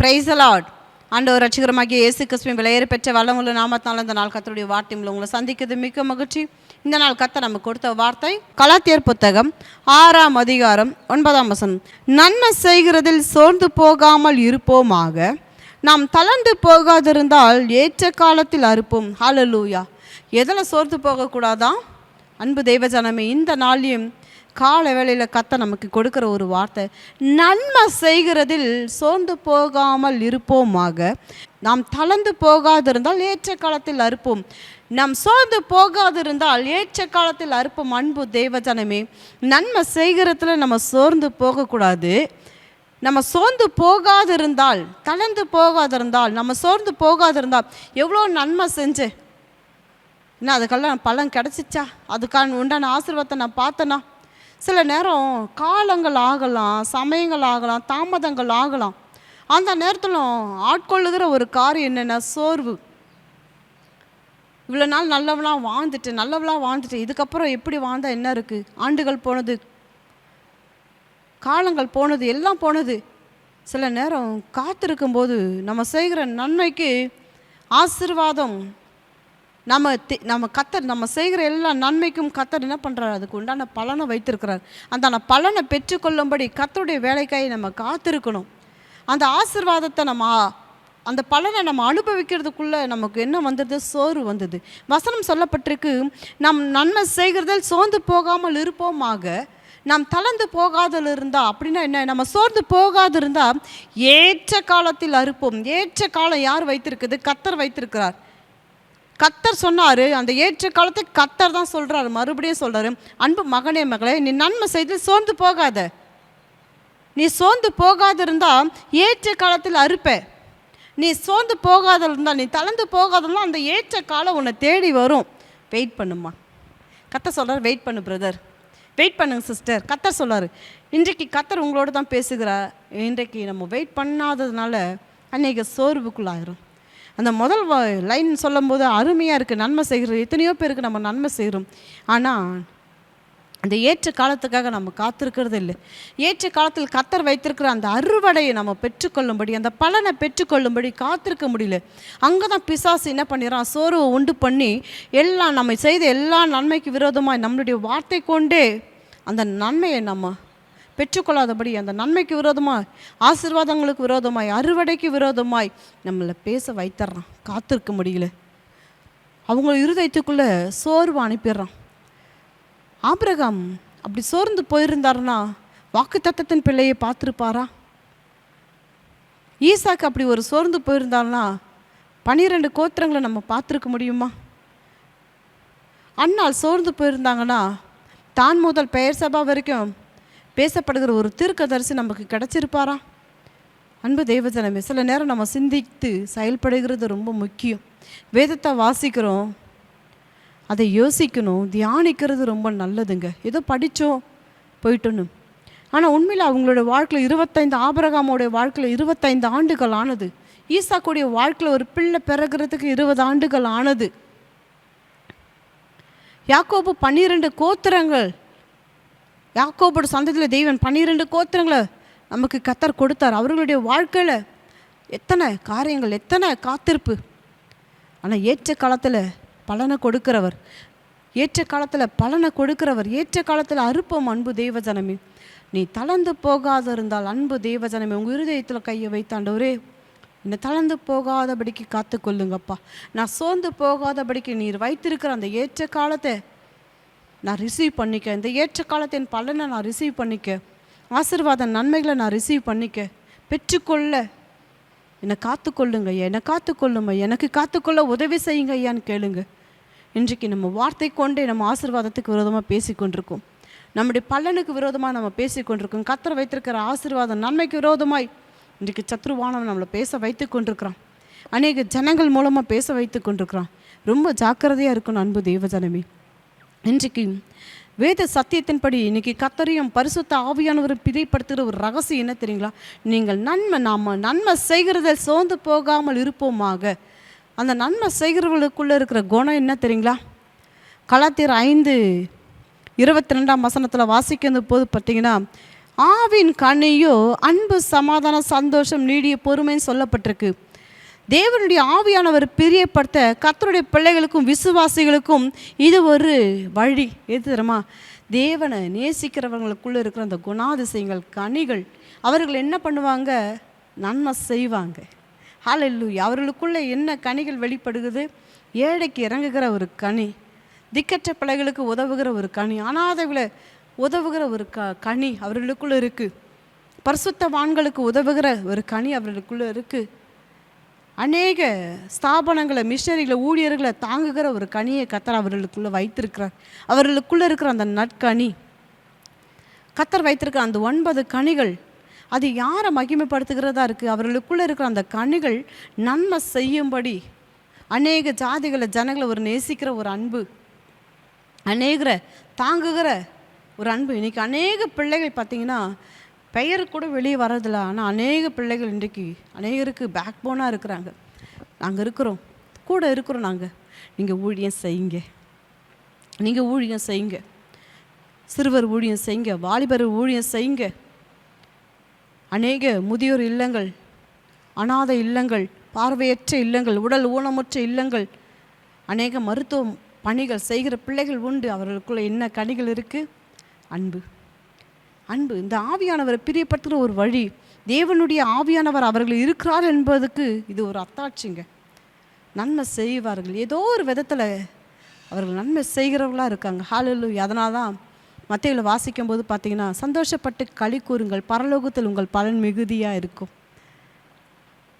Price Lord ஆண்டவர் ரட்சகரமாகிய இயேசு கிறிஸ்துவின் விலையேறு பெற்ற வளமுள்ள நாமத்தினால இந்த நாள் கத்தருடைய வார்த்தையில் உங்களை சந்திக்கிறது மிக்க மகிழ்ச்சி. இந்த நாள் கத்த நமக்கு கொடுத்த வார்த்தை கலாத்தியர் புத்தகம் ஆறாம் அதிகாரம் ஒன்பதாம் வசனம். நன்மை செய்கிறதில் சோர்ந்து போகாமல் இருப்போமாக. நாம் தளர்ந்து போகாதிருந்தால் ஏற்ற காலத்தில் அறுப்போம். ஹலலூயா எதில் சோர்ந்து போகக்கூடாதான் அன்பு தெய்வஜனமே இந்த நாளையும் கால வேளையில் கத்த நமக்கு கொடுக்குற ஒரு வார்த்தை நன்மை செய்கிறதில் சோர்ந்து போகாமல் இருப்போமாக. நாம் தளர்ந்து போகாதிருந்தால் ஏற்ற காலத்தில் அறுப்போம். நாம் சோர்ந்து போகாதிருந்தால் ஏற்ற காலத்தில் அறுப்போம் அன்பு தெய்வஜனமே நன்மை செய்கிறதுல நம்ம சோர்ந்து போகக்கூடாது. நம்ம சோர்ந்து போகாதிருந்தால் தளர்ந்து போகாதிருந்தால் நம்ம சோர்ந்து போகாதிருந்தால் எவ்வளோ நன்மை செஞ்சேன் என்ன அதுக்கெல்லாம் பலன் கிடச்சிச்சா? அதுக்கான உண்டான ஆசீர்வாதத்தை நான் பார்த்தேன்னா சில நேரம் காலங்கள் ஆகலாம் சமயங்கள் ஆகலாம் தாமதங்கள் ஆகலாம். அந்த நேரத்தில் ஆட்கொள்ளுகிற ஒரு காரியம் என்னென்னா சோர்வு. இவ்வளோ நாள் நல்லவளாக வாழ்ந்துட்டு நல்லவளாக வாழ்ந்துட்டு இதுக்கப்புறம் எப்படி வாழ்ந்தால் என்ன இருக்குது ஆண்டுகள் போனது காலங்கள் போனது எல்லாம் போனது. சில நேரம் காத்திருக்கும்போது நம்ம செய்கிற நன்மைக்கு ஆசீர்வாதம் நம்ம நம்ம கத்தர் நம்ம செய்கிற எல்லா நன்மைக்கும் கத்தர் என்ன பண்ணுறாரு அதுக்கு உண்டான பலனை வைத்திருக்கிறார். அந்த பலனை பெற்றுக்கொள்ளும்படி கத்தருடைய வேலைக்காய் நம்ம காத்திருக்கணும். அந்த ஆசீர்வாதத்தை நம்ம அந்த பலனை நம்ம அனுபவிக்கிறதுக்குள்ளே நமக்கு என்ன வந்தது? சோறு வந்தது. வசனம் சொல்லப்பட்டிருக்கு நம் நன்மை செய்கிறதில் சோர்ந்து போகாமல் இருப்போமாக நாம் தளர்ந்து போகாதல் இருந்தால் அப்படின்னா என்ன? நம்ம சோர்ந்து போகாது இருந்தால் ஏற்ற காலத்தில் அறுப்போம். ஏற்ற காலம் யார் வைத்திருக்குது? கத்தர் வைத்திருக்கிறார். கத்தர் சொன்னார் அந்த ஏற்ற காலத்தை கத்தர் தான் சொல்கிறாரு மறுபடியும் சொல்கிறாரு அன்பு மகனே மகளே நீ நன்மை செய்து சோர்ந்து போகாத. நீ சோர்ந்து போகாது இருந்தால் ஏற்ற காலத்தில் அறுப்ப. நீ சோர்ந்து போகாத இருந்தால் நீ தளர்ந்து போகாதன்னா அந்த ஏற்ற காலம் உன்னை தேடி வரும். வெயிட் பண்ணுமா கத்தர் சொல்கிறார் வெயிட் பண்ணு பிரதர் வெயிட் பண்ணுங்க சிஸ்டர் கத்தர் சொல்றாரு இன்றைக்கு கத்தர் உங்களோட தான் பேசுகிறார். இன்றைக்கு நம்ம வெயிட் பண்ணாததுனால அன்னைக்கு சோர்வுக்குள்ளாயிரும். அந்த முதல் லைன் சொல்லும்போது அருமையாக இருக்குது நன்மை செய்கிறது. எத்தனையோ பேருக்கு நம்ம நன்மை செய்கிறோம். ஆனால் அந்த ஏற்ற காலத்துக்காக நம்ம காத்திருக்கிறது இல்லை. ஏற்ற காலத்தில் கத்தர் வைத்திருக்கிற அந்த அறுவடையை நம்ம பெற்றுக்கொள்ளும்படி அந்த பலனை பெற்றுக்கொள்ளும்படி காத்திருக்க முடியல. அங்கே தான் பிசாசு என்ன பண்ணிடுறான் சோர்வை உண்டு பண்ணி எல்லாம் நம்ம செய்த எல்லா நன்மைக்கு விரோதமாக நம்மளுடைய வார்த்தை கொண்டே அந்த நன்மையை நம்ம பெற்றுக்கொள்ளாதபடி அந்த நன்மைக்கு விரோதமாய் ஆசீர்வாதங்களுக்கு விரோதமாய் அறுவடைக்கு விரோதமாய் நம்மளை பேச வைத்தர்றான். காத்திருக்க முடியல. அவங்க இருதயத்துக்குள்ளே சோர்வு அனுப்பிடுறான். ஆபிரகாம் அப்படி சோர்ந்து போயிருந்தாருன்னா வாக்கு தத்தத்தின் பிள்ளையை பார்த்துருப்பாரா? ஈசாக்கு அப்படி ஒரு சோர்ந்து போயிருந்தாருன்னா பனிரெண்டு கோத்திரங்களை நம்ம பார்த்துருக்க முடியுமா? அண்ணால் சோர்ந்து போயிருந்தாங்கன்னா தான் முதல் பெயர் சபா வரைக்கும் பேசப்படுகிற ஒரு தீர்க்கதரிசி நமக்கு கிடைச்சிருப்பாரா? அன்பு தெய்வஜனமே சில நேரம் நம்ம சிந்தித்து செயல்படுகிறது ரொம்ப முக்கியம். வேதத்தை வாசிக்கிறோம் அதை யோசிக்கணும் தியானிக்கிறது ரொம்ப நல்லதுங்க. ஏதோ படித்தோம் போயிட்டோன்னு. ஆனால் உண்மையில் அவங்களோட வாழ்க்கையில் இருபத்தைந்து ஆபரகாமோடைய வாழ்க்கையில் இருபத்தைந்து ஆண்டுகள் ஆனது. ஈசாக்குடைய வாழ்க்கையில் ஒரு பிள்ளை பிறகுறதுக்கு இருபது ஆண்டுகள் ஆனது. யாக்கோபு பன்னிரெண்டு கோத்திரங்கள் யாக்கோபோட சந்ததியில் தெய்வன் பன்னிரெண்டு கோத்திரங்களை நமக்கு கத்தர் கொடுத்தார். அவர்களுடைய வாழ்க்கையில் எத்தனை காரியங்கள் எத்தனை காத்திருப்பு. ஆனால் ஏற்ற காலத்தில் பலனை கொடுக்கிறவர். ஏற்ற காலத்தில் பலனை கொடுக்கிறவர். ஏற்ற காலத்தில் அறுப்போம் அன்பு தெய்வஜனமே நீ தளர்ந்து போகாத இருந்தால் அன்பு தெய்வஜனமே உங்கள் இருதயத்தில் கையை வைத்தாண்டவரே என்னை தளர்ந்து போகாதபடிக்கு காத்துக்கொள்ளுங்கப்பா. நான் சோர்ந்து போகாதபடிக்கு நீர் வைத்திருக்கிற அந்த ஏற்ற காலத்தை நான் ரிசீவ் பண்ணிக்க. இந்த ஏற்ற காலத்தின் பலனை நான் ரிசீவ் பண்ணிக்க. ஆசீர்வாத நன்மைகளை நான் ரிசீவ் பண்ணிக்க. பெற்றுக்கொள்ள. என்னை காத்துக்கொள்ளுங்க என்னை காத்துக்கொள்ளுங்க எனக்கு காத்துக்கொள்ள உதவி செய்யுங்க ஐயான்னு கேளுங்க. இன்றைக்கு நம்ம வார்த்தை கொண்டே நம்ம ஆசீர்வாதத்துக்கு விரோதமாக பேசிக்கொண்டிருக்கோம். நம்முடைய பலனுக்கு விரோதமாக நம்ம பேசிக்கொண்டிருக்கோம். கத்தரை வைத்திருக்கிற ஆசீர்வாதம் நன்மைக்கு விரோதமாய் இன்றைக்கு சத்ருவானவன் நம்மளை பேச வைத்து கொண்டிருக்கிறான் அநேக ஜனங்கள் மூலமாக பேச வைத்து கொண்டிருக்கிறான் ரொம்ப ஜாக்கிரதையாக இருக்கணும் அன்பு தெய்வஜனமே இன்றைக்கு வேத சத்தியத்தின்படி இன்னைக்கு கத்தரையும் பரிசுத்த ஆவியானவரும் பிதைப்படுத்துகிற ஒரு ரகசியம் என்ன தெரியுங்களா? நீங்கள் நன்மை நாம் நன்மை செய்கிறதில் சோர்ந்து போகாமல் இருப்போமாக. அந்த நன்மை செய்கிறவர்களுக்குள்ளே இருக்கிற குணம் என்ன தெரியுங்களா? கலாத்திர ஐந்து இருபத்தி ரெண்டாம் வசனத்தில் வாசிக்கும் போது பார்த்தீங்கன்னா ஆவின் கனியோ அன்பு சமாதானம் சந்தோஷம் நீடிய பொறுமைன்னு சொல்லப்பட்டிருக்கு. தேவனுடைய ஆவியானவர் பிரியப்படுத்த கத்தருடைய பிள்ளைகளுக்கும் விசுவாசிகளுக்கும் இது ஒரு வழி. எது தெரியுமா? தேவனை நேசிக்கிறவங்களுக்குள்ளே இருக்கிற அந்த குணாதிசயங்கள் கனிகள் அவர்கள் என்ன பண்ணுவாங்க? நன்மை செய்வாங்க. ஹalleluya அவர்களுக்குள்ளே என்ன கனிகள் வெளிப்படுகிறது? ஏழைக்கு இறங்குகிற ஒரு கனி திக்கற்ற பிள்ளைகளுக்கு உதவுகிற ஒரு கனி அனாதைகளை உதவுகிற ஒரு க கனி அவர்களுக்குள்ளே இருக்குது பரிசுத்தவான்களுக்கு உதவுகிற ஒரு கனி அவர்களுக்குள்ளே இருக்குது அநேக ஸ்தாபனங்களை மிஷனரிகளை ஊழியர்களை தாங்குகிற ஒரு கனியை கத்தர் அவர்களுக்குள்ளே வைத்திருக்கிறார். அவர்களுக்குள்ளே இருக்கிற அந்த நற்கனி. கத்தர் வைத்திருக்கிற அந்த ஒன்பது கனிகள் அது யாரை மகிமைப்படுத்துகிறதா இருக்குது அவர்களுக்குள்ளே இருக்கிற அந்த கனிகள் நன்மை செய்யும்படி அநேக ஜாதிகளை ஜனங்களை ஒரு நேசிக்கிற ஒரு அன்பு. அநேகரை தாங்குகிற ஒரு அன்பு. இன்றைக்கி அநேக பிள்ளைகள் பார்த்தீங்கன்னா பெயர் கூட வெளியே வரதில்ல ஆனால் அநேக பிள்ளைகள் இன்றைக்கு அநேகருக்கு பேக் போனாக இருக்கிறாங்க. நாங்கள் இருக்கிறோம். கூட இருக்கிறோம் நாங்கள் நீங்கள் ஊழியம் செய்யுங்க. நீங்கள் ஊழியம் செய்யுங்க. சிறுவர் ஊழியம் செய்யுங்க. வாலிபர் ஊழியம் செய்யுங்க. அநேக முதியோர் இல்லங்கள் அனாதை இல்லங்கள் பார்வையற்ற இல்லங்கள் உடல் ஊனமுற்ற இல்லங்கள் அநேக மருத்துவ பணிகள் செய்கிற பிள்ளைகள் உண்டு. அவர்களுக்குள்ள என்ன கனிகள் இருக்குது அன்பு. அன்பு இந்த ஆவியானவரை பிரியப்படுத்துகிற ஒரு வழி தேவனுடைய ஆவியானவர் அவர்கள் இருக்கிறார் என்பதுக்கு இது ஒரு அத்தாட்சிங்க. நன்மை செய்வார்கள். ஏதோ ஒரு விதத்தில் அவர்கள் நன்மை செய்கிறவர்களாக இருக்காங்க. ஹாலலு அதனால தான் மத்தையில் வாசிக்கும் போது பார்த்தீங்கன்னா சந்தோஷப்பட்டு களி கூறுங்கள். பரலோகத்தில் உங்கள் பலன் மிகுதியாக இருக்கும்.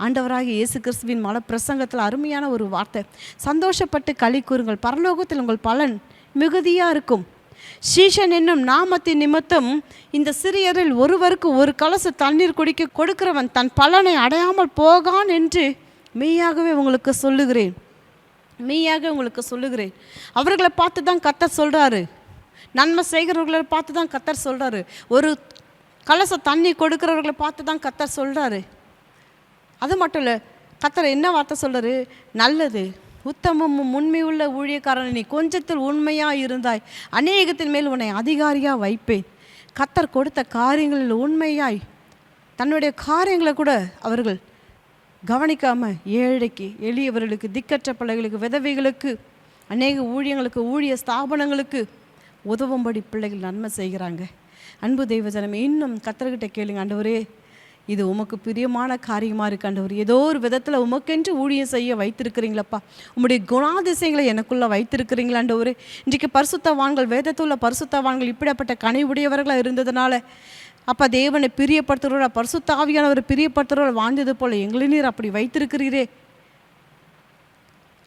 ஆண்டவராகிய இயேசு கிறிஸ்துவின் மல பிரசங்கத்தில் அருமையான ஒரு வார்த்தை. சந்தோஷப்பட்டு களி கூறுங்கள். பரலோகத்தில் உங்கள் பலன் மிகுதியாக இருக்கும். சீஷன் என்னும் நாமத்தின் நிமித்தம் இந்த சிறியரில் ஒருவருக்கு ஒரு கலசு தண்ணீர் குடிக்க கொடுக்கிறவன் தன் பலனை அடையாமல் போகான் என்று மெய்யாகவே உங்களுக்கு சொல்லுகிறேன். மெய்யாக உங்களுக்கு சொல்லுகிறேன். அவர்களை பார்த்து தான் கத்தர் சொல்கிறாரு நன்மை செய்கிறவர்களை பார்த்து தான் கத்தர் சொல்கிறாரு ஒரு கலச தண்ணி கொடுக்கிறவர்களை பார்த்து தான் கத்தர் சொல்கிறாரு அது மட்டும் இல்லை கத்தர் என்ன வார்த்தை சொல்கிறாரு நல்லது. உத்தமமும் உண்மை உள்ள ஊழியக்காரன் நீ கொஞ்சத்தில் உண்மையாக இருந்தாய் அநேகத்தின் மேல் உன்னை அதிகாரியாக வைப்பேன். கத்தர் கொடுத்த காரியங்களில் உண்மையாய். தன்னுடைய காரியங்களை கூட அவர்கள் கவனிக்காமல் ஏழைக்கு எளியவர்களுக்கு திக்கற்ற பிள்ளைகளுக்கு விதவைகளுக்கு அநேக ஊழியங்களுக்கு ஊழிய ஸ்தாபனங்களுக்கு உதவும்படி பிள்ளைகள் நன்மை செய்கிறாங்க. அன்பு தெய்வ ஜனமே இன்னும் கத்தர்கிட்ட கேளுங்க ஆண்டவரே. இது உமக்கு பிரியமான காரியமாக இருக்கு ஆண்டவர் ஏதோ ஒரு விதத்தில் உமக்கென்று ஊழியம் செய்ய வைத்திருக்கிறீங்களப்பா. உங்களுடைய குணாதிசயங்களை எனக்குள்ளே வைத்திருக்கிறீங்களாண்டவர். இன்றைக்கு பரிசுத்தவான்கள் வேதத்துள்ள பரிசுத்தவான்கள் இப்படிப்பட்ட கனிவுடையவர்களாக இருந்ததுனால அப்பா தேவனை பிரியப்படுத்துகிறோட பரிசுத்த ஆவியானவரை பிரியப்படுத்துகிறோட வாழ்ந்தது போல் எங்களை நீர் அப்படி வைத்திருக்கிறீரே.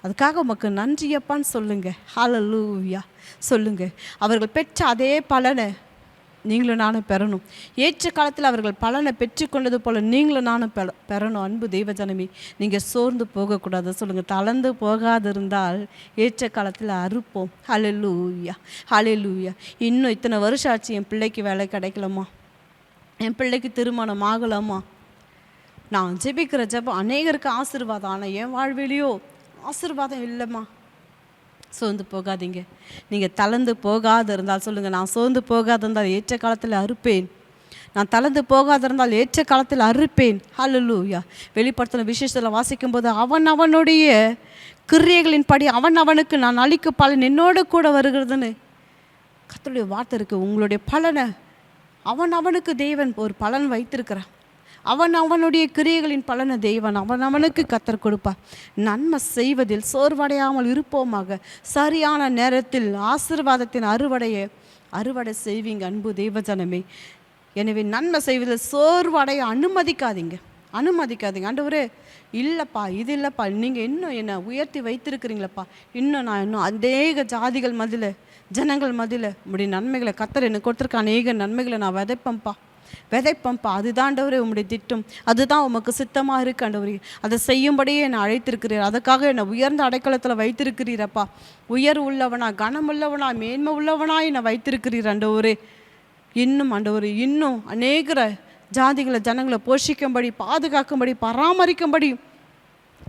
அதுக்காக உமக்கு நன்றியப்பான்னு சொல்லுங்கள் ஹலலூவியா சொல்லுங்கள் அவர்கள் பெற்ற அதே பலனை நீங்களும் நானும் பெறணும். ஏற்ற காலத்தில் அவர்கள் பலனை பெற்றுக்கொண்டது போல் நீங்களும் நானும் பெற பெறணும். அன்பு தெய்வஜனமி நீங்கள் சோர்ந்து போகக்கூடாது. சொல்லுங்கள் தளர்ந்து போகாதிருந்தால் ஏற்ற காலத்தில் அறுப்போம். ஹலெலூயா ஹலெலூயா இன்னும் இத்தனை வருஷம் ஆச்சு என் பிள்ளைக்கு வேலை கிடைக்கலம்மா. என் பிள்ளைக்கு திருமணம் ஆகலாமா நான் ஜெபிக்கிற ஜெபம் அநேகருக்கு ஆசீர்வாதம். ஆனால் என் வாழ்விலையோ ஆசீர்வாதம் இல்லைம்மா. சோர்ந்து போகாதீங்க. நீங்கள் தளர்ந்து போகாது இருந்தால் சொல்லுங்கள் நான் சோர்ந்து போகாது இருந்தால் ஏற்ற காலத்தில் அறுப்பேன். நான் தளர்ந்து போகாது இருந்தால் ஏற்ற காலத்தில் அறுப்பேன். ஹலலூயா வெளிப்படுத்தின விசேஷத்தில் வாசிக்கும்போது அவன் அவனுடைய கிரியைகளின் படி அவன் அவனுக்கு நான் அளிக்கும் பலன் என்னோடு கூட வருகிறதுன்னு கத்தருடைய வார்த்தை இருக்குது உங்களுடைய பலனை அவன் அவனுக்கு தேவன் ஒரு பலன் வைத்திருக்கிறான் அவன் அவனுடைய கிரியைகளின் பலனை தேவன் அவன் அவனுக்கு கத்தர் கொடுப்பார். நன்மை செய்வதில் சோர்வடையாமல் இருப்போமாக. சரியான நேரத்தில் ஆசீர்வாதத்தின் அறுவடையை அறுவடை செய்வீங்க அன்பு தெய்வஜனமே எனவே நன்மை செய்வதில் சோர்வடைய அனுமதிக்காதீங்க. அனுமதிக்காதீங்க. ஆண்டவரே இல்லைப்பா இது இல்லைப்பா நீங்கள் இன்னும் என்னை உயர்த்தி வைத்திருக்கிறீங்களப்பா. இன்னும் நான் இன்னும் அநேக ஜாதிகள் மதியில் ஜனங்கள் மதியில் இப்படி நன்மைகளை கத்தர் எனக்கு கொடுத்துருக்க அநேக நன்மைகளை நான் விதைப்பேன்ப்பா. விதைப்பேன்ப்பா அதுதான் ஆண்டவரே உம்முடைய திட்டம். அதுதான் உமக்கு சித்தமாக இருக்கு ஆண்டவரே. அதை செய்யும்படியே என்னை அழைத்திருக்கிறீர். அதுக்காக என்னை உயர்ந்த அடைக்கலத்தில் வைத்திருக்கிறீரப்பா உயர் உள்ளவனா கனம் உள்ளவனா மேன்மை உள்ளவனா என்னை வைத்திருக்கிறீர் ஆண்டவரே. இன்னும் ஆண்டவரே இன்னும் அநேகர ஜாதிகளை ஜனங்களை போஷிக்கும்படி பாதுகாக்கும்படி பராமரிக்கும்படி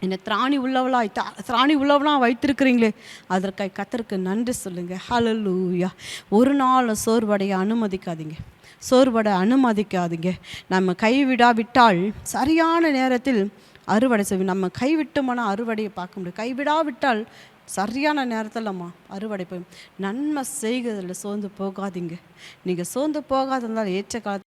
என்னை திராணி உள்ளவளாய் தா திராணி உள்ளவளாக வைத்திருக்கிறீங்களே. அதற்காக கத்தருக்கு நன்றி சொல்லுங்கள் ஹலலூயா ஒரு நாள் சோர்வடைய அனுமதிக்காதீங்க. சோர்வடை அனுமதிக்காதீங்க. நம்ம கைவிடாவிட்டால் சரியான நேரத்தில் அறுவடை செய்வோம் நம்ம கைவிட்டோம்னா அறுவடையை பார்க்க முடியும். கைவிடாவிட்டால் சரியான நேரத்தில் அம்மா அறுவடை போய் நன்மை செய்கிறதில் சோர்ந்து போகாதீங்க. நீங்கள் சோர்ந்து போகாதிருந்தால் ஏற்ற காலத்தில்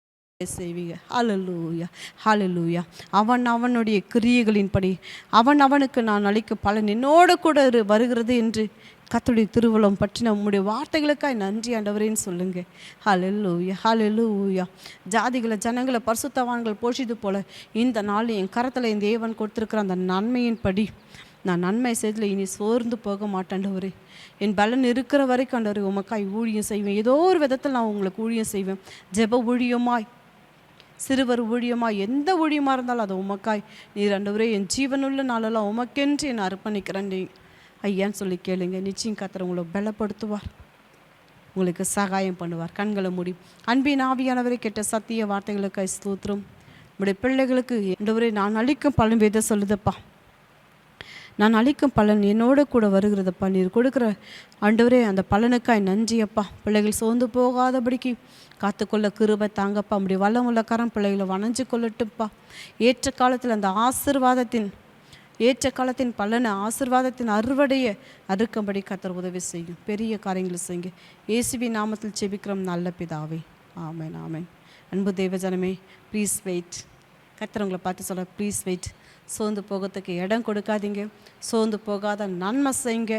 செய்வீங்க. ஹலலூயா ஹலலூயா அவன் அவனுடைய கிரியைகளின்படி அவன் அவனுக்கு நான் அளிக்கும் பலன் என்னோட கூட வருகிறது என்று கர்த்தருடைய திருவள்ளம் பற்றி நம்முடைய வார்த்தைகளுக்காய் நன்றி ஆண்டவரேன்னு சொல்லுங்க. ஹலலூயா ஹலலூயா ஜாதிகளை ஜனங்களை பரிசுத்தவான்கள் போஷித்து போல இந்த நாள் என் கரத்தில் என் தேவன் கொடுத்திருக்கிற அந்த நன்மையின்படி நான் நன்மை செய்ததில் இனி சோர்ந்து போக மாட்டேன்டவரே என் பலன் இருக்கிற வரைக்கும் ஆண்டவரே உமக்காய் ஊழியம் செய்வேன். ஏதோ ஒரு விதத்தில் நான் உங்களுக்கு ஊழியம் செய்வேன். ஜெப ஊழியமாய் சிறுவர் ஊழியமாக எந்த ஊழியமாக இருந்தாலும் அது உமக்காய். நீர் ஆண்டவரே என் ஜீவனுள்ள நாளெல்லாம் உமக்கென்று நான் அர்ப்பணிக்கிறேன் நீ. ஐயான்னு சொல்லி கேளுங்க. நிச்சயம் கத்தர் உங்களை பலப்படுத்துவார். உங்களுக்கு சகாயம் பண்ணுவார். கண்களை மூடி. அன்பின் ஆவியானவரை கேட்ட சத்திய வார்த்தைகளுக்கு ஸ்தூத்திரம். நம்முடைய பிள்ளைகளுக்கு ஆண்டவரே நான் அளிக்கும் பலன் வேத சொல்லுதப்பா. நான் அளிக்கும் பலன் என்னோட கூட வருகிறதப்பா. நீர் கொடுக்குற ஆண்டவரே அந்த பலனுக்காய் நன்றியப்பா. பிள்ளைகள் சோர்ந்து போகாதபடிக்கு காத்துக்கொள்ள கிருபை தாங்கப்பா. அப்படி வல்லம் உள்ள பிள்ளைகளை வணைஞ்சு கொள்ளட்டும்ப்பா ஏற்ற காலத்தில் அந்த ஆசிர்வாதத்தின் ஏற்ற காலத்தின் பலனை ஆசிர்வாதத்தின் அறுவடையை அறுக்கும்படி கத்தர் உதவி செய்யும். பெரிய காரியங்களை செய்யுங்க. இயேசுவி நாமத்தில் செபிக்கிறோம் நல்ல பிதாவே. ஆமேன் ஆமேன். அன்பு தேவஜனமே ப்ளீஸ் வெயிட் கத்தர் உங்களை பார்த்து சொல்ல ப்ளீஸ் வெயிட் சோர்ந்து போகிறதுக்கு இடம் கொடுக்காதீங்க. சோர்ந்து போகாத நன்மை செய்யுங்க.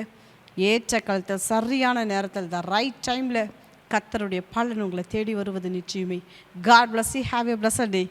ஏற்ற காலத்தில் சரியான நேரத்தில் த ரைட் டைமில் கத்தருடைய பலன் உங்களை தேடி வருவது நிச்சயமே. God bless you have a blessed day